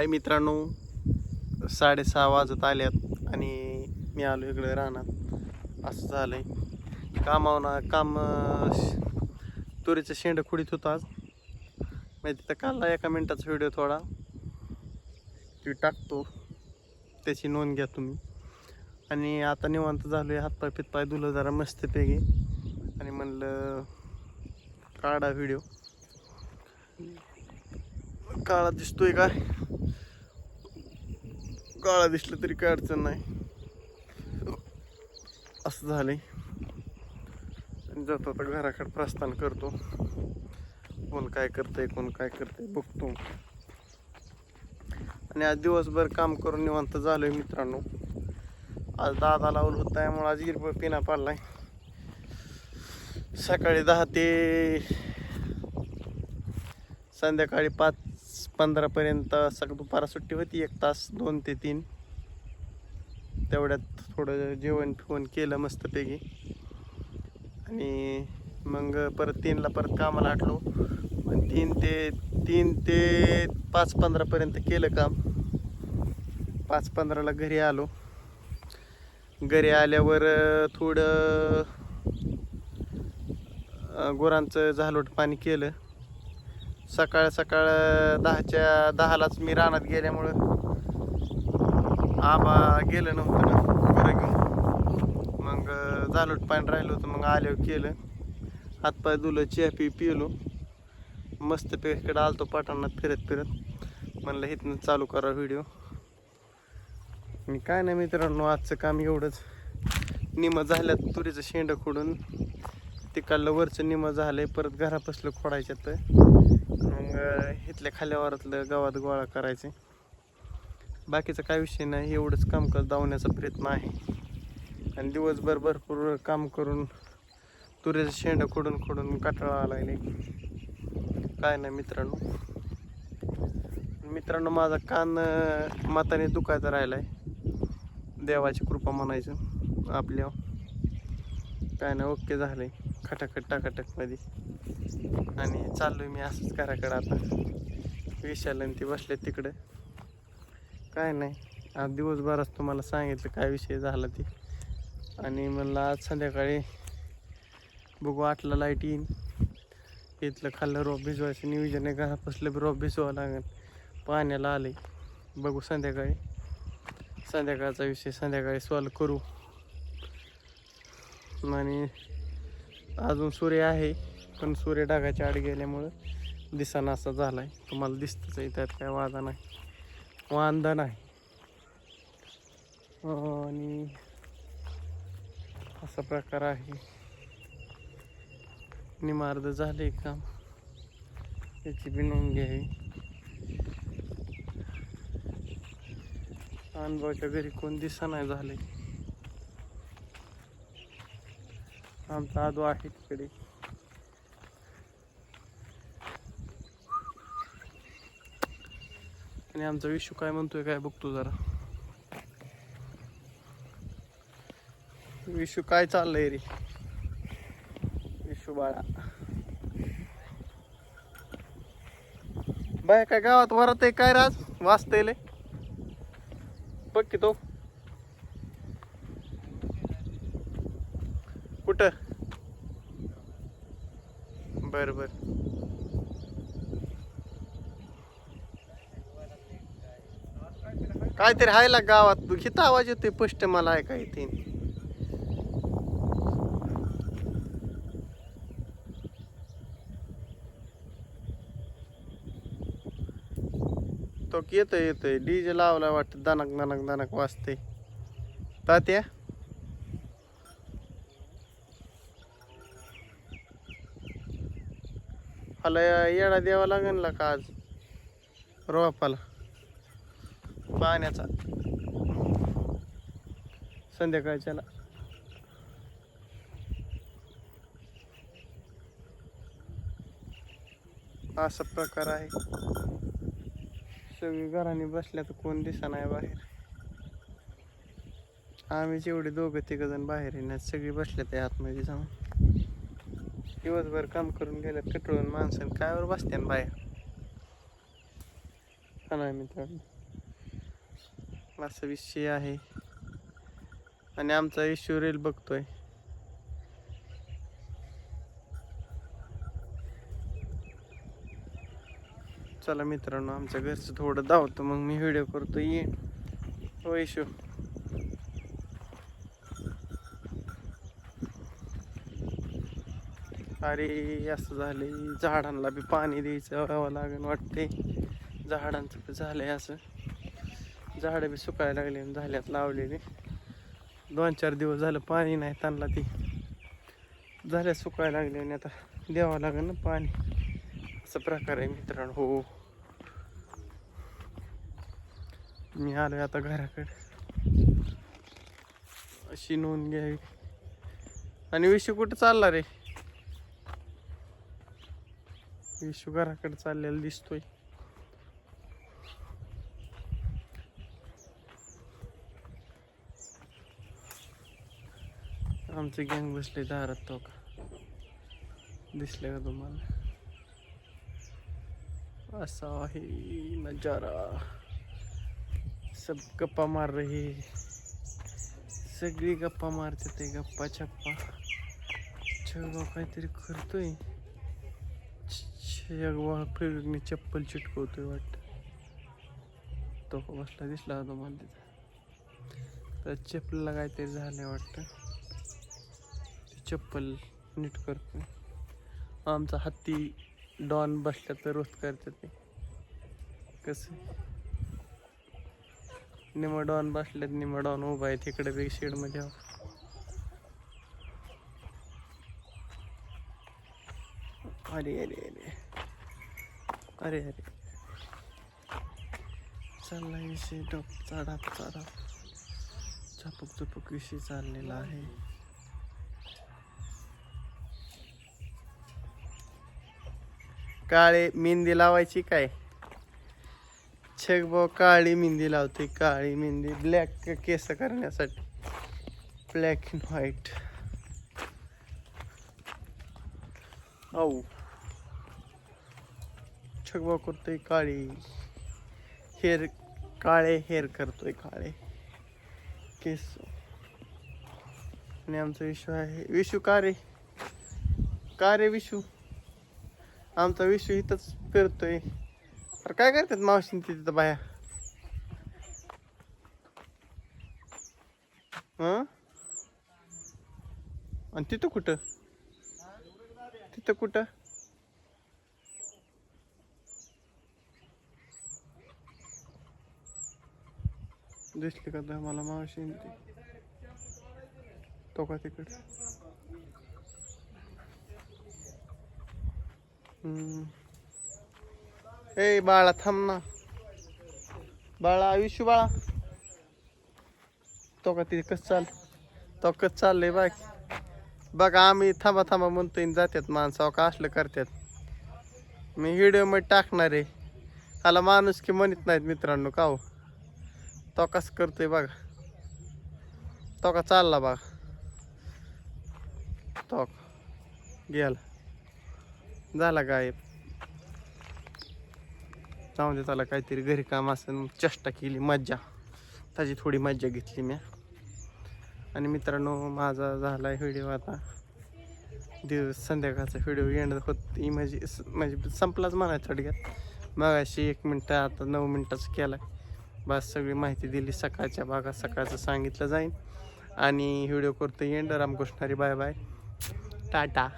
हाय मित्रांनो. साडेसहा वाजत आल्यात आणि मी आलो इकडे राहणार असं झालं आहे कामावनं काम श- तुरीचं शेंड खुडीत होतं आज. मी तिथं काढला एका मिनटाचा व्हिडिओ थोडा. ती टाकतो. त्याची नोंद घ्या तुम्ही. आणि आता निवांत झालो आहे हातपाय पितपाय धुलं जरा मस्तपैकी आणि म्हणलं काढा व्हिडिओ काळा दिसतोय काय? काळा दिसलं तरी काय अडचण नाही. असं झालंय. जातो आता घराकडे प्रस्थान करतो. कोण काय करतंय कोण काय करतंय बघतो. आणि आज दिवसभर काम करून निवांत झालोय मित्रांनो. आज दादा लावलं होतं त्यामुळे आज हिरवळ पिना पाडलाय. सकाळी दहा ते संध्याकाळी पाच पंधरापर्यंत सग दुपारा सुट्टी होती एक तास दोन ते तीन. तेवढ्यात थोडं जेवण फिवण केलं मस्तपैकी. आणि मग परत तीनला परत कामाला आटलो पण तीन ते तीन ते पाच पंधरापर्यंत केलं काम. पाच पंधराला घरी आलो. घरी आल्यावर थोडं गुरांचं झालोट पाणी केलं. सकाळ सकाळ दहाच्या दहालाच मी रानात गेल्यामुळं आबा गेलं नव्हतं ना घरं घेऊन. मग झालोट पाणी राहिलं होतं मग आल्यावर केलं. हातपाय धुलं चहा पी पिलो. मस्त इकडं आलतो पाठांना फिरत फिरत. म्हणलं इथनं चालू करा व्हिडिओ. मी काय नाही मित्रांनो आजचं काम एवढंच. निम झाल्यात तुरीचं शेंड खोडून. तिकडलं वरचं निम झालंय परत घरापासलं खोडायच्यात. मग इथल्या खाल्यावरातलं गावात गोळा करायचे. बाकीचं काय विषय नाही एवढंच कामकाज दावण्याचा प्रयत्न आहे. आणि दिवसभर भरपूर काम करून तुरीचं शेंड खोडून खोडून काटाळा आलाय काय नाही मित्रांनो. मित्रांनो माझा कान माताने दुखायचा राहिला आहे देवाची कृपा म्हणायचं आपल्या काय नाही ओके आहे खटाखट टाकाटकमध्ये आणि चाललोय मी असंच घराकडं आता. विशाल आणि ती बसले तिकडं. काय नाही. आज दिवसभरच तुम्हाला सांगितलं काय विषय झाला ती. आणि म्हणलं आज संध्याकाळी बघू आठला लाइट येईन. इथलं खाल्लं रोप भिजवायचं. नियोजन आहे घरापासलं रोप भिजवावं लागेल. पाण्याला आले बघू संध्याकाळी. संध्याकाळचा विषय संध्याकाळी सॉल्व करू. आणि अजून सूर्य आहे. पण सूर्य ढगाच्या आड गेल्यामुळं दिसाना असा आहे तुम्हाला दिसतच आहे त्यात काय वादा नाही. वांदा नाही. हो, आणि असा प्रकार आहे. निमार्द झाले काम. याची बी नोंद घ्यावी अनुभवाच्या घरी कोण दिसा नाही झाले. आमचा आदो आहे तिकडे. आणि आमचा विशू काय म्हणतोय काय बघतो जरा. विशू काय चाललंय रे? विशू बाळा. बाय काय गावात वरात आहे काय राज वाचतय बघ की तो. कुठं? बर बर. काहीतरी हायला गावात. हिथं आवाज येतोय स्पष्ट मला ऐका इथे तो येतोय येतोय. डीजे लावला वाटतं दणक दणक दणक वाजते तात्या? मला येडा द्यावा लागेल ना का आज? रोपाला पाण्याचा. संध्याकाळच्याला. असा प्रकार आहे. सगळी घराने बसल्या तर कोण दिसा नाही बाहेर. आम्ही जेवढे दोघं तिघ जण बाहेर येण्यात सगळी बसल्या त्या आतमध्ये जाऊन. दिवसभर काम करून गेल्यात कटळून माणसं कायवर बसते बसत्यान बाहेर. हा नाही मित्रांनो. असा विषय आहे. आणि आमचा इश्यू रेल बघतोय. चला मित्रांनो आमच्या घरचं थोडं धावतं मग मी व्हिडिओ करतो ये हो इशू अरे असं झाले झाडांना बी पाणी द्यायचं लागेल वाटते झाडांचं झालंय असं. झाडं बी सुकायला लागले आणि झाल्यात लावलेले. दोन चार दिवस झालं पाणी नाही त्यांना ती. झाल्या सुकायला लागले आणि आता द्यावं लागेल ना पाणी. असा प्रकार आहे मित्रांनो. हो. मी आलो आता घराकडे. अशी नोंद घ्यावी. आणि विशू कुठं चालला रे? विशू घराकडे चाललेला दिसतोय. आमचे गँग बसले दारात तो का? दिसले का तुम्हाला? असा आहे नजारा. सब गप्पा मार रही. सगळी गप्पा मारते ते गप्पा छप्पा. छगवा काहीतरी करतोय. छगवा फिरणी चप्पल चिटकवतोय वाटत. तो बसला दिसला होता मला तिथं? तर चप्पलला काहीतरी झालंय वाटतं. चप्पल नीट करतो आमचा हत्ती डॉन बसला तर रोज करते ते. कसं? निम डॉन बसल्यात निम डॉन उभा आहे तिकडे बी शेडमध्ये. अरे अरे अरे. अरे अरे. चालला विषय. डॉप चढाप चढाप चपक चपक विषय चाललेला आहे. काळे मेहंदी लावायची काय? छग भाऊ काळी मेहंदी लावते काळी मेहंदी. ब्लॅक केस करण्यासाठी. ब्लॅक अँड व्हाईट औ. छग भाऊ करतोय काळी. हेअर काळे हेअर करतोय काळे. केस. आणि आमचा विशू आहे. विशू का रे? का रे विशू? आमचा विषय इथंच फिरतोय अरे काय करतात मावशी तिथं बाया? आणि तिथं कुठं? तिथं कुठं? दिसली का मला मावशी ती? तो का तिकडे? ए बाळा थांब ना बाळा आयुष्य बाळा तो का तिथे कस चाल तो कस चाललंय बाय बघा आम्ही थांबा थांबा म्हणतोय जातात जात्यात माणसं अहो का असलं करतात मी व्हिडिओमध्ये टाकणार आहे त्याला माणूस की म्हणत नाहीत मित्रांनो का हो तो कस करतोय बघा तो का चालला बघा तो गेला झाला गायब. जाऊ दे त्याला काहीतरी घरी काम असेल चेष्टा केली मज्जा. त्याची थोडी मज्जा घेतली मी. आणि मित्रांनो माझा झाला आहे व्हिडिओ आता. दिवस संध्याकाळचा व्हिडिओ येणार होत म्हणजे म्हणजे संपलाच म्हणायचं थोडक्यात. मग अशी एक मिनटं आता नऊ मिनटाचं केला बस सगळी माहिती दिली सकाळच्या भागात सकाळचं सांगितलं जाईल आणि व्हिडिओ करतो end Ram Krishna Hari bye bye. Tata.